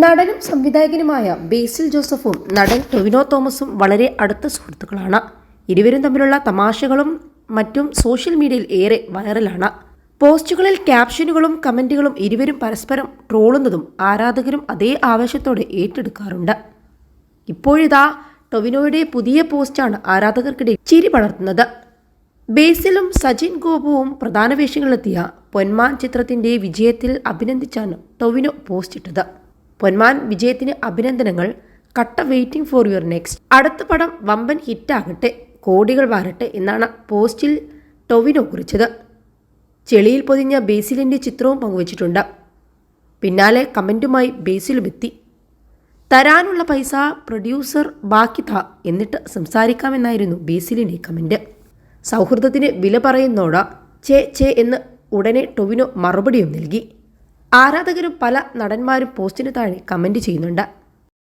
നടനും സംവിധായകനുമായ ബേസിൽ ജോസഫും നടൻ ടൊവിനോ തോമസും വളരെ അടുത്ത സുഹൃത്തുക്കളാണ്. ഇരുവരും തമ്മിലുള്ള തമാശകളും മറ്റും സോഷ്യൽ മീഡിയയിൽ ഏറെ വൈറലാണ്. പോസ്റ്റുകളിൽ ക്യാപ്ഷനുകളും കമന്റുകളും ഇരുവരും പരസ്പരം ട്രോളുന്നതും ആരാധകരും അതേ ആവേശത്തോടെ ഏറ്റെടുക്കാറുണ്ട്. ഇപ്പോഴിതാ ടൊവിനോയുടെ പുതിയ പോസ്റ്റാണ് ആരാധകർക്കിടയിൽ ചിരി പടർത്തുന്നത്. ബേസിലും സജിൻ ഗോപുവും പ്രധാന വേഷങ്ങളിലെത്തിയ പൊന്മാൻ ചിത്രത്തിന്റെ വിജയത്തിൽ അഭിനന്ദിച്ചാണ് ടൊവിനോ പോസ്റ്റ് ഇട്ടത് പൊന്മാൻ വിജയത്തിന് അഭിനന്ദനങ്ങൾ. കട്ട വെയിറ്റിംഗ് ഫോർ യുവർ നെക്സ്റ്റ്. അടുത്ത പടം വമ്പൻ ഹിറ്റാകട്ടെ കോടികൾ വാരട്ടെ എന്നാണ് പോസ്റ്റിൽ ടൊവിനോ കുറിച്ചത്. ചെളിയിൽ പൊതിഞ്ഞ ബേസിലിന്റെ ചിത്രവും പങ്കുവച്ചിട്ടുണ്ട്. പിന്നാലെ കമന്റുമായി ബേസിലും എത്തി തരാനുള്ള പൈസ പ്രൊഡ്യൂസർ ബാക്കി താ എന്നിട്ട് സംസാരിക്കാമെന്നായിരുന്നു ബേസിലിന്റെ കമന്റ് സൗഹൃദത്തിന് വില പറയുന്നോടാ. ചേ ചേ എന്ന് ഉടനെ ടൊവിനോ മറുപടിയും നൽകി. ആരാധകരും പല നടന്മാരും പോസ്റ്റിന് താഴെ കമന്റ് ചെയ്യുന്നുണ്ട്.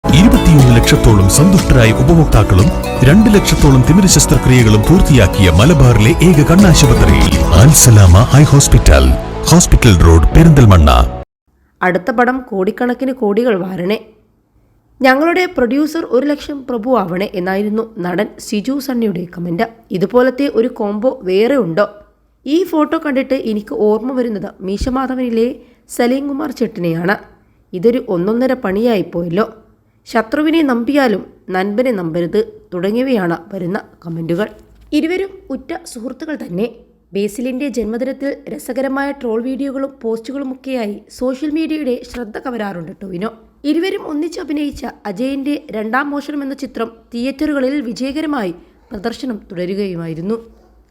ഇരുപത്തിയൊന്ന് ലക്ഷത്തോളം സന്തുഷ്ടരായ ഉപഭോക്താക്കളും രണ്ട് ലക്ഷത്തോളം തിമിര ശസ്ത്രക്രിയകളും പൂർത്തിയാക്കിയ മലബാറിലെ ഏക കണ്ണാശുപത്രി Alsalama eye hospital hospital road Perinthalmanna. അടുത്ത പടം കോടിക്കണക്കിന് കോടികൾ വാരണേ. ഞങ്ങളുടെ പ്രൊഡ്യൂസർ ഒരു ലക്ഷം പ്രഭു ആവണേ എന്നായിരുന്നു നടൻ സിജു സണ്ണിയുടെ കമന്റ്. ഇതുപോലത്തെ ഒരു കോംബോ വേറെ ഉണ്ടോ? ഈ ഫോട്ടോ കണ്ടിട്ട് എനിക്ക് ഓർമ്മ വരുന്നത് മീശമാധവനിലെ സലീം കുമാർ ചെട്ടിനെയാണ്. ഇതൊരു ഒന്നൊന്നര പണിയായിപ്പോയല്ലോ. ശത്രുവിനെ നമ്പിയാലും നൻപനെ നമ്പരുത് തുടങ്ങിയവയാണ് വരുന്ന കമന്റുകൾ ഇരുവരും ഉറ്റ സുഹൃത്തുക്കൾ തന്നെ. ബേസിലിന്റെ ജന്മദിനത്തിൽ രസകരമായ ട്രോൾ വീഡിയോകളും പോസ്റ്റുകളുമൊക്കെയായി സോഷ്യൽ മീഡിയയുടെ ശ്രദ്ധ കവരാറുണ്ട് ടോവിനോ. ഇരുവരും ഒന്നിച്ച് അഭിനയിച്ച അജയന്റെ രണ്ടാം മോഷണം എന്ന ചിത്രം തിയേറ്ററുകളിൽ വിജയകരമായി പ്രദർശനം തുടരുകയുമായിരുന്നു.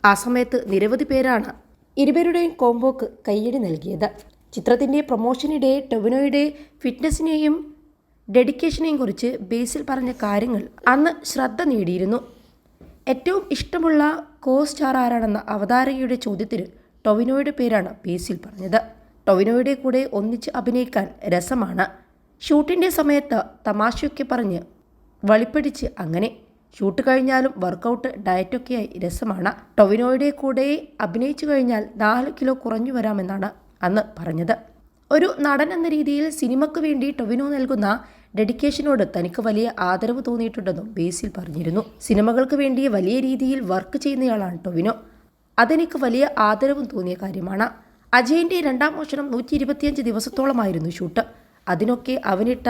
ആ സമയത്ത് നിരവധി പേരാണ് ഇരുവരുടെയും കോംബോക്ക് കയ്യടി നൽകിയത്. ചിത്രത്തിന്റെ പ്രൊമോഷനിടെ ടൊവിനോയുടെ ഫിറ്റ്നസിനെയും ഡെഡിക്കേഷനെയും കുറിച്ച് ബേസിൽ പറഞ്ഞ കാര്യങ്ങൾ അന്ന് ശ്രദ്ധ നേടിയിരുന്നു. ഏറ്റവും ഇഷ്ടമുള്ള കോ സ്റ്റാർ ആരാണെന്ന അവതാരകയുടെ ചോദ്യത്തിന് ടൊവിനോയുടെ പേരാണ് ബേസിൽ പറഞ്ഞത്. ടൊവിനോയുടെ കൂടെ ഒന്നിച്ച് അഭിനയിക്കാൻ രസമാണ്. ഷൂട്ടിന്റെ സമയത്ത് തമാശയൊക്കെ പറഞ്ഞ് വളിപ്പടിച്ച് അങ്ങനെ. ഷൂട്ട് കഴിഞ്ഞാലും വർക്കൗട്ട് ഡയറ്റൊക്കെയായി രസമാണ്. ടൊവിനോയുടെ കൂടെ അഭിനയിച്ചു കഴിഞ്ഞാൽ നാല് കിലോ കുറഞ്ഞു വരാമെന്നാണ് അന്ന് പറഞ്ഞത്. ഒരു നടൻ എന്ന രീതിയിൽ സിനിമയ്ക്ക് വേണ്ടി ടൊവിനോ നൽകുന്ന ഡെഡിക്കേഷനോട് തനിക്ക് വലിയ ആദരവ് തോന്നിയിട്ടുണ്ടെന്നും ബേസിൽ പറഞ്ഞിരുന്നു. സിനിമകൾക്ക് വേണ്ടി വലിയ രീതിയിൽ വർക്ക് ചെയ്യുന്നയാളാണ് ടൊവിനോ. അതെനിക്ക് വലിയ ആദരവും തോന്നിയ കാര്യമാണ്. അജയന്റെ രണ്ടാം മോഷണം നൂറ്റി ഇരുപത്തിയഞ്ച് ദിവസത്തോളമായിരുന്നു ഷൂട്ട്. അതിനൊക്കെ അവനിട്ട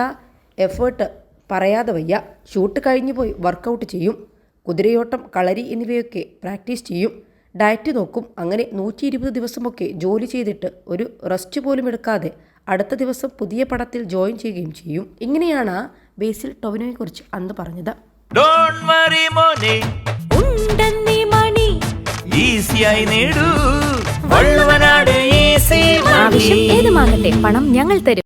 എഫേർട്ട് പറയാതെ വയ്യ. ഷൂട്ട് കഴിഞ്ഞു പോയി വർക്കൗട്ട് ചെയ്യും. കുതിരയോട്ടം കളരി എന്നിവയൊക്കെ പ്രാക്ടീസ് ചെയ്യും. ഡയറ്റ് നോക്കും. അങ്ങനെ നൂറ്റി ഇരുപത് ദിവസമൊക്കെ ജോലി ചെയ്തിട്ട് ഒരു റെസ്റ്റ് പോലും എടുക്കാതെ അടുത്ത ദിവസം പുതിയ പടത്തിൽ ജോയിൻ ചെയ്യുകയും ചെയ്യും. ഇങ്ങനെയാണ് ബേസിൽ ടൊവിനോയെ കുറിച്ച് അന്ന് പറഞ്ഞത്. ഡോണ്ട് വറി മോനെ. ഉണ്ടെന്നീ മണി. ഈസിയായി നേടൂ. വള്ളുവനാട് ഈസി ആവശ്യം ഏതുമാകട്ടെ പണം ഞങ്ങൾ തരും.